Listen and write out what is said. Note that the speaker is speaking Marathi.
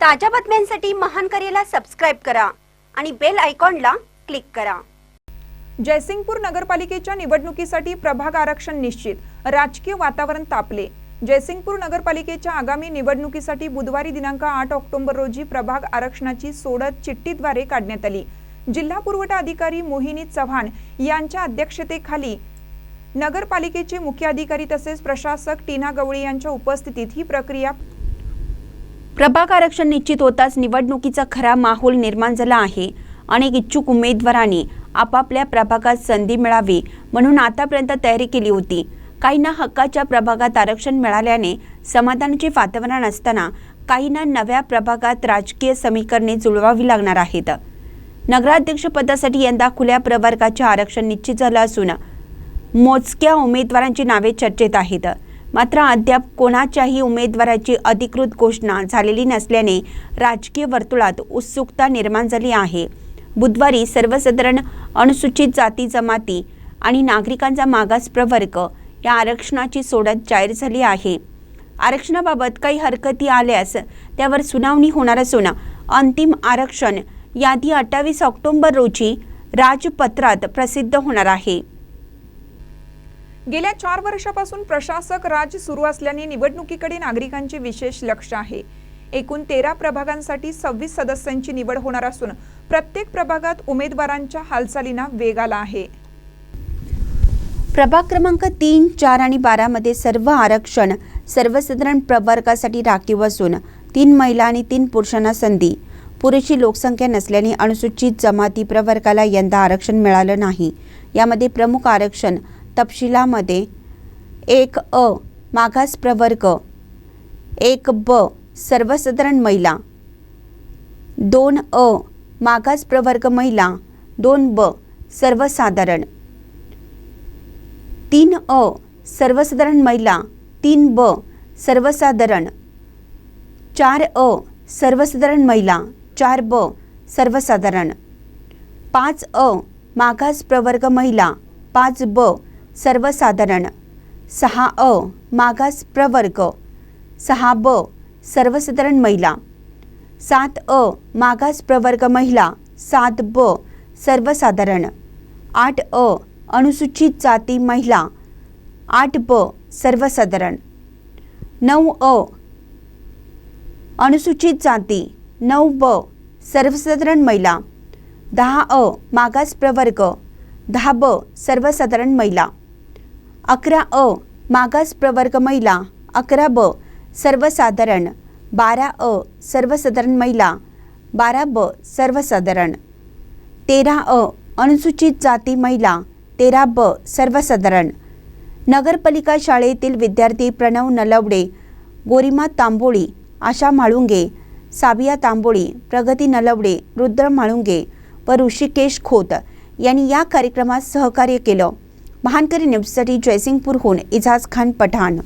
ताज्या बातम्यांसाठी महान करेला सबस्क्राईब करा आणि बेल आयकॉनला क्लिक करा. जयसिंगपूर नगरपालिकेच्या निवडणुकीसाठी प्रभाग आरक्षण निश्चित. राजकीय वातावरण तापले. जयसिंगपूर नगरपालिकेच्या आगामी निवडणुकीसाठी बुधवारी दिनांक आठ ऑक्टोबर रोजी प्रभाग आरक्षणाची सोडत चिठ्ठीद्वारे काढण्यात आली. जिल्हा पुरवठा अधिकारी मोहिनी चव्हाण यांच्या अध्यक्षतेखाली नगरपालिकेचे मुख्य अधिकारी तसेच प्रशासक टीना गवळी यांच्या उपस्थितीत ही प्रक्रिया प्रभाग आरक्षण निश्चित होताच निवडणुकीचा खरा माहोल निर्माण झाला आहे. अनेक इच्छुक उमेदवारांनी आपापल्या प्रभागात संधी मिळावी म्हणून आतापर्यंत तयारी केली होती. काहींना हक्काच्या प्रभागात आरक्षण मिळाल्याने समाधानाचे वातावरण असताना काहींना नव्या प्रभागात राजकीय समीकरणे जुळवावी लागणार आहेत. नगराध्यक्षपदासाठी यंदा खुल्या प्रवर्गाचे आरक्षण निश्चित झालं असून मोजक्या उमेदवारांची नावे चर्चेत आहेत. मात्र अद्याप कोणाच्याही उमेदवाराची अधिकृत घोषणा झालेली नसल्याने राजकीय वर्तुळात उत्सुकता निर्माण झाली आहे. बुधवारी सर्वसाधारण अनुसूचित जाती जमाती आणि नागरिकांचा मागास प्रवर्ग या आरक्षणाची सोडत जाहीर झाली आहे. आरक्षणाबाबत काही हरकती आल्यास त्यावर सुनावणी होणार असून अंतिम आरक्षण यादी अठ्ठावीस ऑक्टोंबर रोजी राजपत्रात प्रसिद्ध होणार आहे. गेल्या चार वर्षापासून प्रशासक राज सुरू असल्याने निवडणुकीकडे नागरिकांचे विशेष लक्ष आहे. एकूण तेरा प्रभागांसाठी सव्वीस सदस्यांची निवड होणार असून प्रत्येक प्रभागात उमेदवारांच्या हालचालींना वेग आला आहे. प्रभाग क्रमांक तीन चार आणि बारामध्ये सर्व आरक्षण सर्वसाधारण प्रवर्गासाठी राखीव असून तीन महिला आणि तीन पुरुषांना संधी. पुरेशी लोकसंख्या नसल्याने अनुसूचित जमाती प्रवर्गाला यंदा आरक्षण मिळालं नाही. यामध्ये प्रमुख आरक्षण तपशिलामध्ये एक अ मागास प्रवर्ग एक ब सर्वसाधारण महिला दोन अ मागास प्रवर्ग महिला दोन ब सर्वसाधारण तीन अ सर्वसाधारण महिला तीन ब सर्वसाधारण चार अ सर्वसाधारण महिला चार ब सर्वसाधारण पाच अ मागास प्रवर्ग महिला पाच ब सर्वसाधारण. सहा अ मागास प्रवर्ग. सहा ब सर्वसाधारण महिला. सात अ मागास प्रवर्ग महिला. सात ब सर्वसाधारण. आठ अ अनुसूचित जाती महिला. आठ ब सर्वसाधारण. नऊ अ अनुसूचित जाती. नऊ ब सर्वसाधारण महिला. दहा अ मागास प्रवर्ग. दहा ब सर्वसाधारण महिला. अकरा अ मागास प्रवर्ग महिला अकरा ब सर्वसाधारण बारा अ सर्वसाधारण महिला बारा ब सर्वसाधारण. तेरा अ अनुसूचित जाती महिला तेरा ब सर्वसाधारण. नगरपालिका शाळेतील विद्यार्थी प्रणव नलवडे गोरिमा तांबोळी आशा म्हाळुंगे साबिया तांबोळी प्रगती नलवडे रुद्र म्हाळुंगे व ऋषिकेश खोत यांनी या कार्यक्रमात सहकार्य केलं. महानकरी न्यूजसाठी जयसिंगपूरहून इजाज खान पठाण